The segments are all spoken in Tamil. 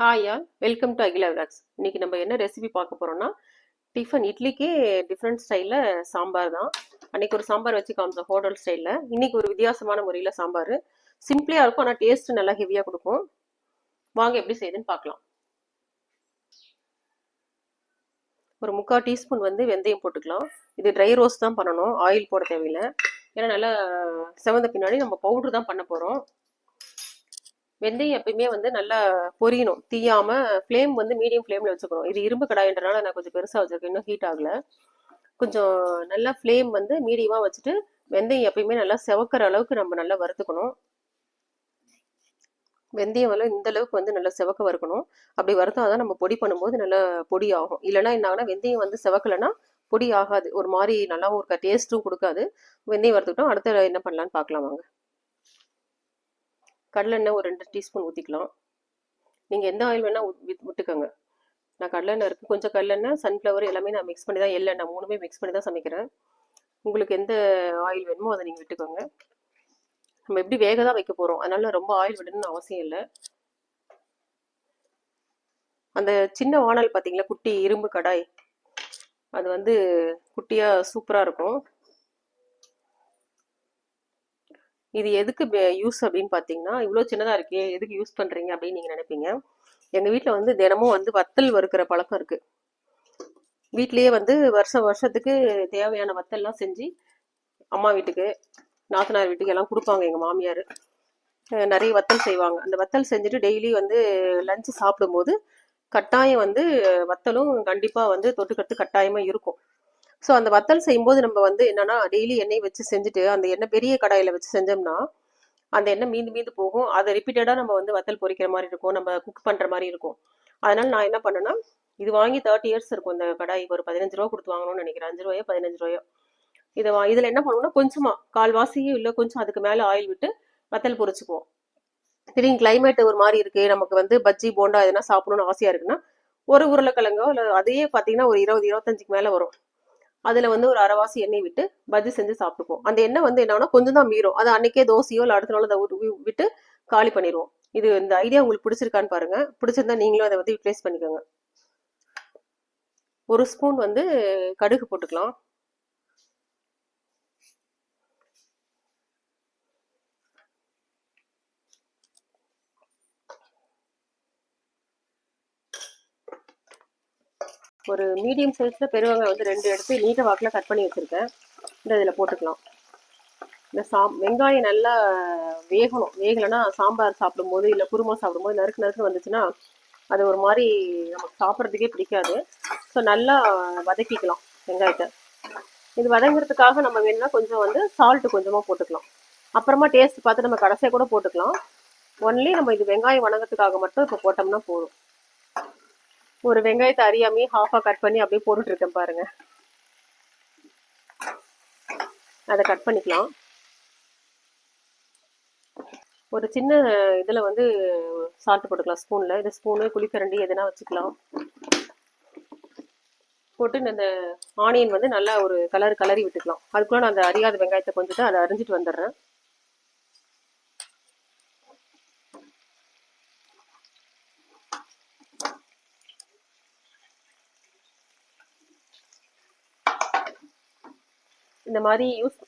Hi all welcome to Akila vlogs இன்னைக்கு நம்ம என்ன ரெசிபி பார்க்க போகிறோம்னா டிஃபன் இட்லிக்கே டிஃப்ரெண்ட் ஸ்டைலில் சாம்பார் தான். அன்னைக்கு ஒரு சாம்பார் வச்சு காமிச்சோம் ஹோட்டல் ஸ்டைலில் இன்னைக்கு ஒரு வித்தியாசமான முறையில் சாம்பார். சிம்பிளாக இருக்கும் ஆனால் டேஸ்ட் நல்லா ஹெவியாக கொடுக்கும். வாங்க எப்படி செய்யுதுன்னு பார்க்கலாம். ஒரு முக்கால் டீஸ்பூன் வந்து வெந்தயம் போட்டுக்கலாம். இது ட்ரை ரோஸ்ட் தான் பண்ணணும் ஆயில் போட தேவையில்லை. ஏன்னா நல்லா செவந்த பின்னாடி நம்ம பவுட்ரு தான் பண்ண போகிறோம் வெந்தயம் எப்பயுமே வந்து நல்லா பொரியணும். தீயாம ஃப்ளேம் வந்து மீடியம் ஃப்ளேம்ல வச்சுக்கணும். இது இரும்பு கடாயின்றனால நான் கொஞ்சம் பெருசா வச்சிருக்கேன். இன்னும் ஹீட் ஆகல. கொஞ்சம் நல்லா ஃப்ளேம் வந்து மீடியமா வச்சுட்டு வெந்தயம் எப்பயுமே நல்லா செவக்கிற அளவுக்கு நம்ம நல்லா வறுத்துக்கணும். வெந்தயம் எல்லாம் இந்த அளவுக்கு வந்து நல்லா செவக்க வறுக்கணும். அப்படி வறுத்தாதான் நம்ம பொடி பண்ணும்போது நல்லா பொடி ஆகும். இல்லைன்னா என்ன ஆகுனா வெந்தயம் வந்து செவக்கலைன்னா பொடி ஆகாது. ஒரு மாதிரி நல்லாவும் இருக்கா டேஸ்ட்டும் கொடுக்காது. வெந்தயம் வறுத்துக்கிட்டோம். அடுத்த என்ன பண்ணலான்னு பார்க்கலாம் வாங்க. கடலெண்ணெய் ஒரு ரெண்டு டீஸ்பூன் ஊற்றிக்கலாம் நீங்கள் எந்த ஆயில் வேணால் விட்டுக்கோங்க. நான் கடலெண்ணெய் இருக்குது கொஞ்சம் கடலெண்ணெய் சன்ஃப்ளவர் எல்லாமே நான் மிக்ஸ் பண்ணி தான் எள்ளெண்ணெய் மூணுமே மிக்ஸ் பண்ணி தான் சமைக்கிறேன். உங்களுக்கு எந்த ஆயில் வேணுமோ அதை நீங்கள் விட்டுக்கோங்க. நம்ம எப்படி வேக தான் வைக்க போகிறோம் அதனால் ரொம்ப ஆயில் விடணும்னு அவசியம் இல்லை. அந்த சின்ன வானல் பார்த்தீங்களா குட்டி இரும்பு கடாய். அது வந்து குட்டியாக சூப்பராக இருக்கும். இது எதுக்கு யூஸ் அப்படின்னு பார்த்தீங்கன்னா இவ்வளோ சின்னதாக இருக்கே எதுக்கு யூஸ் பண்ணுறீங்க அப்படின்னு நீங்கள் நினைப்பீங்க. எங்கள் வீட்டில் வந்து தினமும் வந்து வத்தல் வறுக்கிற பழக்கம் இருக்குது வீட்லேயே வந்து வருஷம் வருஷத்துக்கு தேவையான வத்தல்லாம் செஞ்சு அம்மா வீட்டுக்கு நாத்தனார் வீட்டுக்கு எல்லாம் கொடுப்பாங்க எங்கள் மாமியார். நிறைய வத்தல் செய்வாங்க. அந்த வத்தல் செஞ்சுட்டு டெய்லி வந்து லஞ்சு சாப்பிடும்போது கட்டாயம் வந்து வத்தலும் கண்டிப்பாக வந்து தொட்டுக்கிறது கட்டாயமாக இருக்கும். ஸோ அந்த வத்தல் செய்யும்போது நம்ம வந்து என்னன்னா டெய்லி எண்ணெய் வச்சு செஞ்சுட்டு அந்த எண்ணெய் பெரிய கடாயில் வச்சு செஞ்சோம்னா அந்த எண்ணெய் மீந்து மீந்து போகும். அதை ரிப்பீட்டடாக நம்ம வந்து வத்தல் பொரிக்கிற மாதிரி இருக்கும். நம்ம குக் பண்ணுற மாதிரி இருக்கும். அதனால நான் என்ன பண்ணேன்னா இது வாங்கி தேர்ட்டி இயர்ஸ் இருக்கும். இந்த கடாய் ஒரு பதினஞ்சு ரூபா கொடுத்து வாங்கணும்னு நினைக்கிறேன். அஞ்சு ரூபாயோ பதினஞ்சு ரூபாயோ. இதை வா இதில் என்ன பண்ணுவோம்னா கொஞ்சமா கால்வாசியும் இல்லை கொஞ்சம் அதுக்கு மேலே ஆயில் விட்டு வத்தல் பொரிச்சுக்குவோம். திடீர்னு கிளைமேட் ஒரு மாதிரி இருக்கு. நமக்கு வந்து பஜ்ஜி போண்டா எதனா சாப்பிடணும்னு ஆசையா இருக்குன்னா ஒரு உருளைக்கிழங்கோ இல்லை அதையே பார்த்தீங்கன்னா ஒரு இருபது இருபத்தஞ்சுக்கு மேலே வரும். அதில் வந்து ஒரு அரைவாசி எண்ணெய் விட்டு பஜ்ஜி செஞ்சு சாப்பிட்டுப்போம் அந்த எண்ணெய் வந்து என்னன்னா கொஞ்சம் தான் மீறும். அது அன்னைக்கே தோசையோ இல்லை அடுத்த நாள் அதை விட்டு காலி பண்ணிடுவோம் இது இந்த ஐடியா உங்களுக்கு பிடிச்சிருக்கான்னு பாருங்க. பிடிச்சிருந்தா நீங்களும் அதை வந்து யூட்டிலைஸ் பண்ணிக்கோங்க. ஒரு ஸ்பூன் வந்து கடுகு போட்டுக்கலாம். ஒரு மீடியம் சைஸில் பெருவங்காயம் வந்து ரெண்டு எடுத்து நீட்ட வாக்கில் கட் பண்ணி வச்சுருக்கேன். இந்த இதில் போட்டுக்கலாம். இந்த சாம் வெங்காயம் நல்லா வேகணும். வேகலைன்னா சாம்பார் சாப்பிடும்போது இல்லை குருமா சாப்பிடும்போது நறுக்கு நறுக்கு வந்துச்சுன்னா அது ஒரு மாதிரி நமக்கு சாப்பிட்றதுக்கே பிடிக்காது. ஸோ நல்லா வதக்கிக்கலாம் வெங்காயத்தை. இது வதங்குறதுக்காக நம்ம வேணும்னா கொஞ்சம் வந்து சால்ட்டு கொஞ்சமாக போட்டுக்கலாம். அப்புறமா டேஸ்ட் பார்த்து நம்ம கடைசியாக கூட போட்டுக்கலாம். ஒன்லி நம்ம இது வெங்காயம் வணங்கத்துக்காக மட்டும் இப்போ போட்டோம்னா போதும். ஒரு வெங்காயத்தை அறியாமே ஹாஃபாக கட் பண்ணி அப்படியே போட்டுட்ருக்கேன் பாருங்கள் பாருங்க. அதை கட் பண்ணிக்கலாம். ஒரு சின்ன இதில் வந்து சால்ட் போட்டுக்கலாம் ஸ்பூனில் இது ஸ்பூனு குழிக்கரண்டி எதுனா வச்சுக்கலாம். போட்டு இந்த ஆனியன் வந்து நல்லா ஒரு கலர் கலரி விட்டுக்கலாம். அதுக்குள்ளே நான் அந்த அறியாத வெங்காயத்தை கொஞ்சம் அதை அரிஞ்சிட்டு வந்துடுறேன். இந்த மாதிரி யூஸ்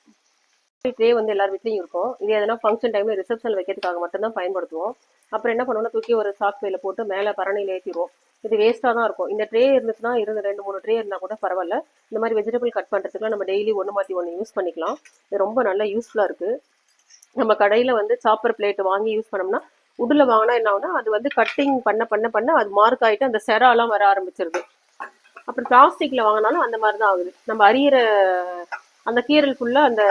ட்ரே வந்து எல்லார் வீட்லையும் இருக்கும். இது எதனா ஃபங்க்ஷன் டைமில் ரிசப்ஷன் வைக்கிறதுக்காக மட்டும்தான் பயன்படுத்துவோம். அப்புறம் என்ன பண்ணுவோம்னா தூக்கி ஒரு சாக் பையில் போட்டு மேலே பரணியில் ஏற்றிடுவோம் இது வேஸ்ட்டாக தான் இருக்கும். இந்த ட்ரே இருந்துச்சுன்னா இருந்து ரெண்டு மூணு ட்ரே இருந்தால் கூட பரவாயில்ல. இந்த மாதிரி வெஜிடபிள் கட் பண்ணுறதுக்குலாம் நம்ம டெய்லி ஒன்று மாற்றி ஒன்று யூஸ் பண்ணிக்கலாம். இது ரொம்ப நல்லா யூஸ்ஃபுல்லாக இருக்குது நம்ம கடையில் வந்து சாப்பர் பிளேட் வாங்கி யூஸ் பண்ணோம்னா உடலில் வாங்கினா என்ன ஆகுனா அது வந்து கட்டிங் பண்ண பண்ண பண்ண அது மார்க் ஆகிட்டு அந்த செராலாம் வர ஆரம்பிச்சிருது. அப்புறம் பிளாஸ்டிக்கில் வாங்கினாலும் அந்த மாதிரி தான் ஆகுது. நம்ம அறியிற அந்த கீரல் ஃபுல்லாக அந்த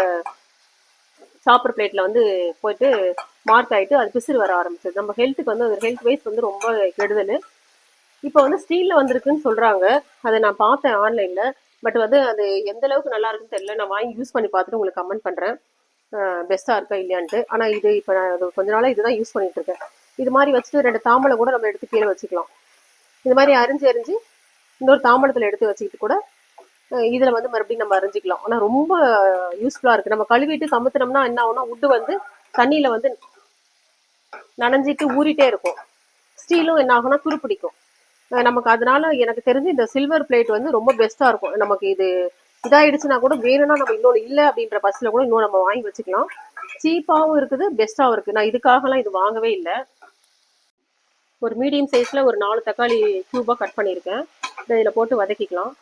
சாப்பிட்ற பிளேட்டில் வந்து போயிட்டு மார்க் ஆகிட்டு அது பிசுறு வர ஆரம்பிச்சது. நம்ம ஹெல்த்துக்கு வந்து அது ஹெல்த் வைஸ் வந்து ரொம்ப கெடுதல். இப்போ வந்து ஸ்டீலில் வந்திருக்குன்னு சொல்கிறாங்க அதை நான் பார்த்தேன் ஆன்லைனில் பட் வந்து அது எந்த அளவுக்கு நல்லா இருக்குன்னு தெரியல. நான் வாங்கி யூஸ் பண்ணி பார்த்துட்டு உங்களுக்கு கமெண்ட் பண்ணுறேன் பெஸ்ட்டாக இருக்கா இல்லையான்ட்டு. ஆனால் இது இப்போ நான் கொஞ்ச நாளாக இதுதான் யூஸ் பண்ணிட்டு இருக்கேன். இது மாதிரி வச்சுட்டு ரெண்டு தாம்பளை கூட நம்ம எடுத்து கீழே வச்சுக்கலாம். இது மாதிரி அரிஞ்சு அரிஞ்சு இன்னொரு தாம்பளத்தில் எடுத்து வச்சுக்கிட்டு கூட இதுல வந்து மறுபடியும் நம்ம அரைஞ்சிக்கலாம் ஆனா ரொம்ப யூஸ்ஃபுல்லா இருக்கு. நம்ம கழுவிட்டு சமத்துனோம்னா என்ன ஆகும்னா உட்டு வந்து தண்ணியில வந்து நனைஞ்சிட்டு ஊறிட்டே இருக்கும். ஸ்டீலும் என்ன ஆகும்னா துருப்பிடிக்கும். நமக்கு அதனால எனக்கு தெரிஞ்சு இந்த சில்வர் பிளேட் வந்து ரொம்ப பெஸ்டா இருக்கும். நமக்கு இது இதாயிடுச்சுன்னா கூட வேணும்னா நம்ம இன்னொன்று இல்லை அப்படின்ற பஸ்ல கூட இன்னும் நம்ம வாங்கி வச்சுக்கலாம். சீப்பாகவும் இருக்குது பெஸ்ட்டாகவும் இருக்குது நான் இதுக்காகலாம் இது வாங்கவே இல்லை. ஒரு மீடியம் சைஸில் ஒரு நாலு தக்காளி க்யூபாக கட் பண்ணியிருக்கேன். இதை இதில் போட்டு வதக்கிக்கலாம்.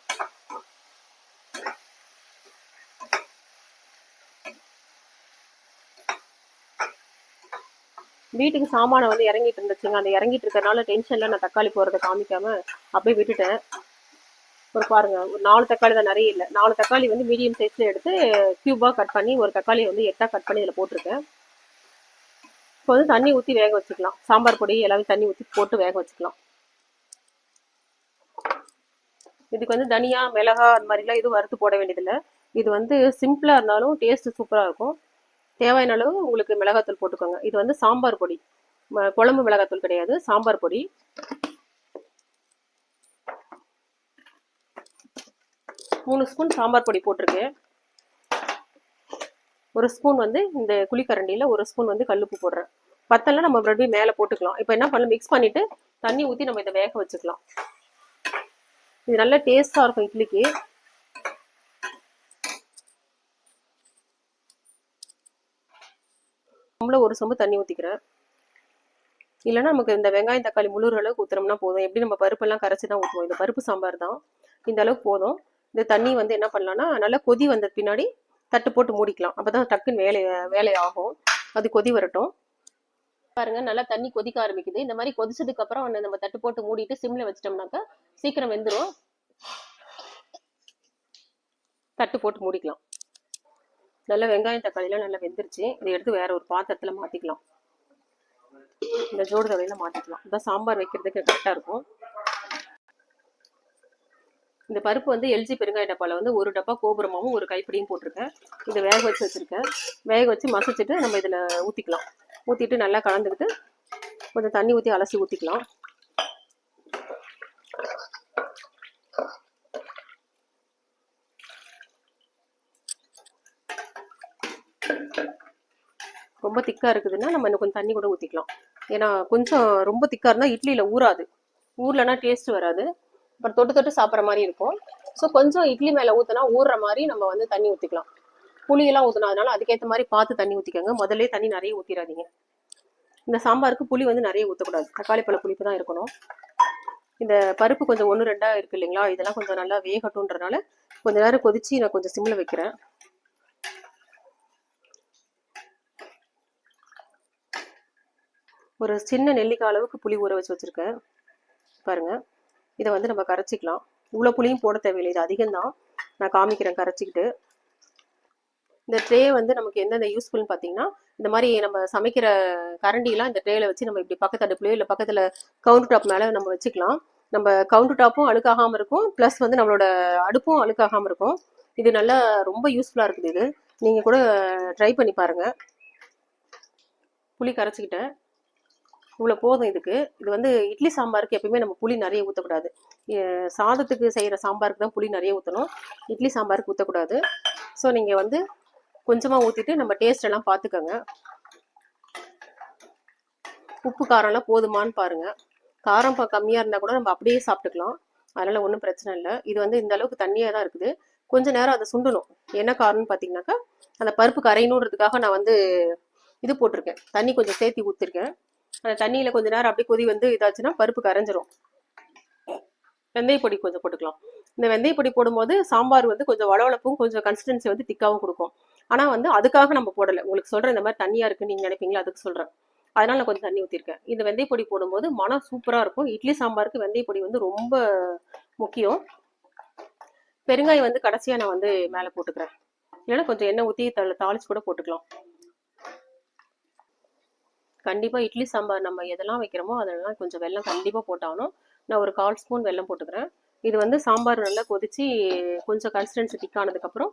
வீட்டுக்கு சாமானை வந்து இறங்கிட்டு இருந்துச்சுங்க. அந்த இறங்கிட்டு இருக்கறனால டென்ஷன்ல நான் தக்காளி போறதை காமிக்காம அப்படியே விட்டுட்டேன். ஒரு பாருங்க ஒரு நாலு தக்காளி தான் நிறைய இல்லை. நாலு தக்காளி வந்து மீடியம் சைஸ்ல எடுத்து கியூபா கட் பண்ணி ஒரு தக்காளி வந்து எட்டா கட் பண்ணி இதில் போட்டிருக்கேன். இப்போ வந்து தண்ணி ஊற்றி வேக வச்சுக்கலாம். சாம்பார் பொடி எல்லாமே தண்ணி ஊற்றி போட்டு வேக வச்சுக்கலாம். இதுக்கு வந்து தனியா மிளகா அந்த மாதிரிலாம் எதுவும் வறுத்து போட வேண்டியதில்லை. இது வந்து சிம்பிளாக இருந்தாலும் டேஸ்ட் சூப்பராக இருக்கும். தேவையான அளவு உங்களுக்கு மிளகாத்தூள் போட்டுக்கோங்க. இது வந்து சாம்பார் பொடி. குழம்பு மிளகாத்தூள் கிடையாது. சாம்பார் பொடி. மூணு ஸ்பூன் சாம்பார் பொடி போட்டிருக்கேன். ஒரு ஸ்பூன் வந்து இந்த குழிக்கரண்டியில் ஒரு ஸ்பூன் வந்து கல்லுப்பு போடுறேன். பத்தெல்லாம் நம்ம ப்ரெட் மேலே போட்டுக்கலாம். இப்போ என்ன பண்ணலாம்? மிக்ஸ் பண்ணிட்டு தண்ணி ஊற்றி நம்ம இதை வேக வச்சுக்கலாம். இது நல்ல டேஸ்ட்டாக இருக்கும் இட்லிக்கு. நம்மள ஒரு சொம்பு தண்ணி ஊற்றிக்கிறேன் இல்லைனா நமக்கு இந்த வெங்காயம் தக்காளி முழுற அளவுக்கு ஊற்றுறோம்னா போதும். எப்படி நம்ம பருப்பெல்லாம் கரைச்சி தான் ஊற்றுவோம் இந்த பருப்பு சாம்பார் தான். இந்த அளவுக்கு போதும். இந்த தண்ணி வந்து என்ன பண்ணலாம்னா நல்லா கொதி வந்த பின்னாடி தட்டு போட்டு மூடிக்கலாம். அப்போ தான் டக்குன்னு வேலை வேலை ஆகும். அது கொதி வரட்டும். பாருங்க நல்லா தண்ணி கொதிக்க ஆரம்பிக்குது. இந்த மாதிரி கொதிச்சதுக்கு அப்புறம் நம்ம தட்டு போட்டு மூடிட்டு சிம்ல வச்சிட்டோம்னாக்கா சீக்கிரம் வெந்துடும் தட்டு போட்டு மூடிக்கலாம். நல்லா வெங்காயம் தக்காளியெலாம் நல்லா வெந்துருச்சு. இதை எடுத்து வேறு ஒரு பாத்திரத்தில் மாற்றிக்கலாம் இந்த ஜோடு தவையில மாற்றிக்கலாம் இதான் சாம்பார் வைக்கிறதுக்கு கரெக்டாக இருக்கும். இந்த பருப்பு வந்து எல்ஜி பெருங்காய டப்பாவில் வந்து ஒரு டப்பா கோபுரமாகவும் ஒரு கைப்பிடியும் போட்டிருக்கேன். இதை வேக வச்சு வச்சிருக்கேன். வேக வச்சு மசிச்சுட்டு நம்ம இதில் ஊற்றிக்கலாம் ஊற்றிட்டு நல்லா கலந்துக்கிட்டு கொஞ்சம் தண்ணி ஊற்றி அலசி ஊற்றிக்கலாம் ரொம்ப திக்காக இருக்குதுன்னா நம்ம இன்னும் கொஞ்சம் தண்ணி கூட ஊற்றிக்கலாம் ஏன்னா கொஞ்சம் ரொம்ப திக்காக இருந்தால் இட்லியில் ஊறாது. ஊர்லனா டேஸ்ட் வராது. அப்புறம் தொட்டு தொட்டு சாப்பிட்ற மாதிரி இருக்கும். ஸோ கொஞ்சம் இட்லி மேலே ஊற்றினா ஊறுற மாதிரி நம்ம வந்து தண்ணி ஊற்றிக்கலாம் புளியெல்லாம் ஊற்றணும் அதனால அதுக்கேற்ற மாதிரி பார்த்து தண்ணி ஊற்றிக்கோங்க முதல்ல தண்ணி நிறைய ஊற்றிடாதீங்க இந்த சாம்பாருக்கு புளி வந்து நிறைய ஊற்றக்கூடாது தக்காளி பழ புளிப்பு தான் இருக்கணும். இந்த பருப்பு கொஞ்சம் ஒன்று ரெண்டாக இருக்குது இல்லைங்களா? இதெல்லாம் கொஞ்சம் நல்லா வேகட்டும்ன்றனால கொஞ்ச நேரம் கொதித்து நான் கொஞ்சம் சிம்மில் வைக்கிறேன். ஒரு சின்ன நெல்லிக்காய் அளவுக்கு புளி ஊற வச்சு வச்சுருக்கேன் பாருங்கள் இதை வந்து நம்ம கரைச்சிக்கலாம். இவ்வளோ புளியும் போட தேவையில்லை. இது அதிகம்தான். நான் காமிக்கிறேன் கரைச்சிக்கிட்டு. இந்த ட்ரே வந்து நமக்கு எந்தெந்த யூஸ்ஃபுல்னு பார்த்தீங்கன்னா இந்த மாதிரி நம்ம சமைக்கிற கரண்டிலாம் இந்த ட்ரேயில் வச்சு நம்ம இப்படி பக்கத்து அடுப்புலையோ இல்லை பக்கத்தில் கவுண்டர் டாப் மேலே நம்ம வச்சுக்கலாம். நம்ம கவுண்டர் டாப்பும் அழுக்காகாமல் இருக்கும். ப்ளஸ் வந்து நம்மளோட அடுப்பும் அழுக்காகாமல் இருக்கும். இது நல்லா ரொம்ப யூஸ்ஃபுல்லாக இருக்குது இது. நீங்கள் கூட ட்ரை பண்ணி பாருங்கள் புளி கரைச்சிக்கிட்டேன். இவ்வளோ போதும் இதுக்கு. இது வந்து இட்லி சாம்பாருக்கு எப்பயுமே நம்ம புளி நிறைய ஊற்றக்கூடாது சாதத்துக்கு செய்கிற சாம்பாருக்கு தான் புளி நிறைய ஊற்றணும் இட்லி சாம்பாருக்கு ஊற்றக்கூடாது ஸோ நீங்கள் வந்து கொஞ்சமாக ஊற்றிட்டு நம்ம டேஸ்ட் எல்லாம் பார்த்துக்கோங்க உப்பு காரம்லாம் போதுமான்னு பாருங்கள் காரம் ப கம்மியாக இருந்தால் கூட நம்ம அப்படியே சாப்பிட்டுக்கலாம். அதனால் ஒன்றும் பிரச்சனை இல்லை. இது வந்து இந்த அளவுக்கு தண்ணியாக தான் இருக்குது. கொஞ்சம் நேரம் அதை சுண்டணும். என்ன காரணம்னு பார்த்தீங்கன்னாக்கா அந்த பருப்பு கரையணுன்றதுக்காக நான் வந்து இது போட்டிருக்கேன். தண்ணி கொஞ்சம் சேர்த்தி ஊற்றிருக்கேன் அந்த தண்ணியில் கொஞ்ச நேரம் அப்படியே கொதி வந்து இதாச்சுன்னா பருப்பு கரைஞ்சிரும். வெந்தய பொடி கொஞ்சம் போட்டுக்கலாம். இந்த வெந்தய பொடி போடும்போது சாம்பார் வந்து கொஞ்சம் வளவளப்பும் கொஞ்சம் கன்சிஸ்டன்சி வந்து திக்காவும் கொடுக்கும். ஆனால் வந்து அதுக்காக நம்ம போடலை. உங்களுக்கு சொல்கிறேன் இந்த மாதிரி தண்ணியாக இருக்குன்னு நீங்கள் நினைப்பீங்களா? அதுக்கு சொல்கிறேன் அதனால் நான் கொஞ்சம் தண்ணி ஊற்றிருக்கேன் இந்த வெந்தய பொடி போடும்போது மனம் சூப்பராக இருக்கும். இட்லி சாம்பாருக்கு வெந்தய பொடி வந்து ரொம்ப முக்கியம். பெருங்காயம் வந்து கடைசியாக நான் வந்து மேலே போட்டுக்கிறேன். இல்லைன்னா கொஞ்சம் எண்ணெய் ஊற்றி தா தாளிச்சு கூட போட்டுக்கலாம். கண்டிப்பாக இட்லி சாம்பார் நம்ம எதெல்லாம் வைக்கிறோமோ அதெல்லாம் கொஞ்சம் வெள்ளம் கண்டிப்பாக போட்டாகணும். நான் ஒரு கால் ஸ்பூன் வெல்லம் போட்டுக்கிறேன். இது வந்து சாம்பார் நல்லா கொதித்து கொஞ்சம் கன்சிஸ்டன்சி திக்கானதுக்கப்புறம்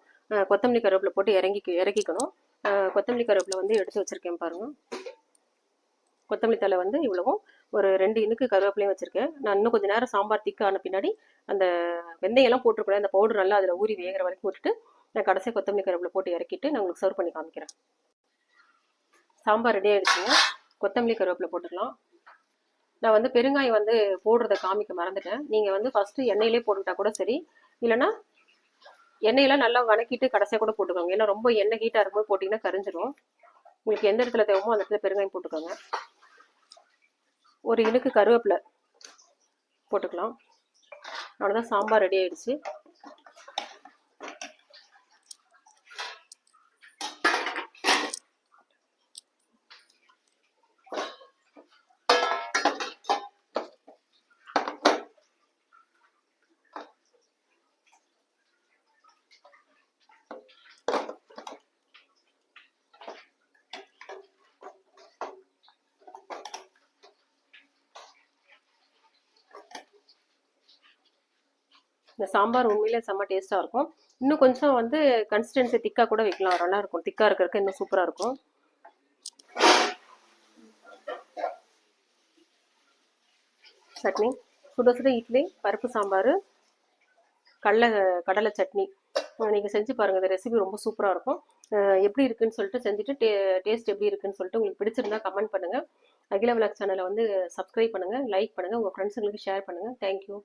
கொத்தமல்லி கருவேப்பிலை போட்டு இறங்கி இறக்கிக்கணும். கொத்தமல்லி கருவேப்பிலை வந்து எடுத்து வச்சிருக்கேன் பாருங்க. கொத்தமல்லி தலை வந்து இவ்வளவும். ஒரு ரெண்டு இனுக்கு கருவேப்பிலையும் வச்சிருக்கேன். நான் இன்னும் கொஞ்சம் நேரம் சாம்பார் திக்கான பின்னாடி அந்த வெந்தயம்லாம் போட்டுருக்கூடாது அந்த பவுடர் நல்லா அதில் ஊறி வேகிற வரைக்கும் விட்டுட்டு நான் கடைசியாக கொத்தமல்லி கருவேப்பிலை போட்டு இறக்கிட்டு நான் உங்களுக்கு சர்வ் பண்ணி காமிக்கிறேன். சாம்பார் ரெடி ஆயிடுச்சுங்க. கொத்தமல்லி கருவேப்பிலை போட்டுக்கலாம். நான் வந்து பெருங்காயம் வந்து போடுறத காமிக்க மறந்துட்டேன். நீங்கள் வந்து ஃபஸ்ட்டு எண்ணெயிலே போட்டுக்கிட்டா கூட சரி. இல்லைன்னா எண்ணெயெல்லாம் நல்லா வணக்கிட்டு கடைசியாக கூட போட்டுக்கோங்க. ஏன்னா ரொம்ப எண்ணெய் ஹீட்டாக இருக்கும்போது போட்டிங்கன்னா கரிஞ்சிரும். உங்களுக்கு எந்த இடத்துல தேவைமோ அந்த இடத்துல பெருங்காயம் போட்டுக்கோங்க. ஒரு இனுக்கு கருவேப்பிலை போட்டுக்கலாம். அவ்வளோதான் சாம்பார் ரெடி ஆயிடுச்சு. இந்த சாம்பார் உண்மையிலே செம்ம டேஸ்ட்டாக இருக்கும். இன்னும் கொஞ்சம் வந்து கன்சிஸ்டன்சி திக்காக கூட வைக்கலாம். நல்லா இருக்கும். திக்காக இருக்கிறதுக்கு இன்னும் சூப்பராக இருக்கும். சட்னி. சுட சுட இட்லி பருப்பு சாம்பார் கடலை கடலை சட்னி. நீங்கள் செஞ்சு பாருங்கள் இந்த ரெசிபி ரொம்ப சூப்பராக இருக்கும். எப்படி இருக்குன்னு சொல்லிட்டு செஞ்சுட்டு டே டேஸ்ட் எப்படி இருக்குன்னு சொல்லிட்டு உங்களுக்கு பிடிச்சிருந்தா கமெண்ட் பண்ணுங்கள் அகில விளாக் சேனலை வந்து சப்ஸ்கிரைப் பண்ணுங்கள் லைக் பண்ணுங்கள் உங்கள் ஃப்ரெண்ட்ஸுங்களுக்கு ஷேர் பண்ணுங்கள் தேங்க்யூ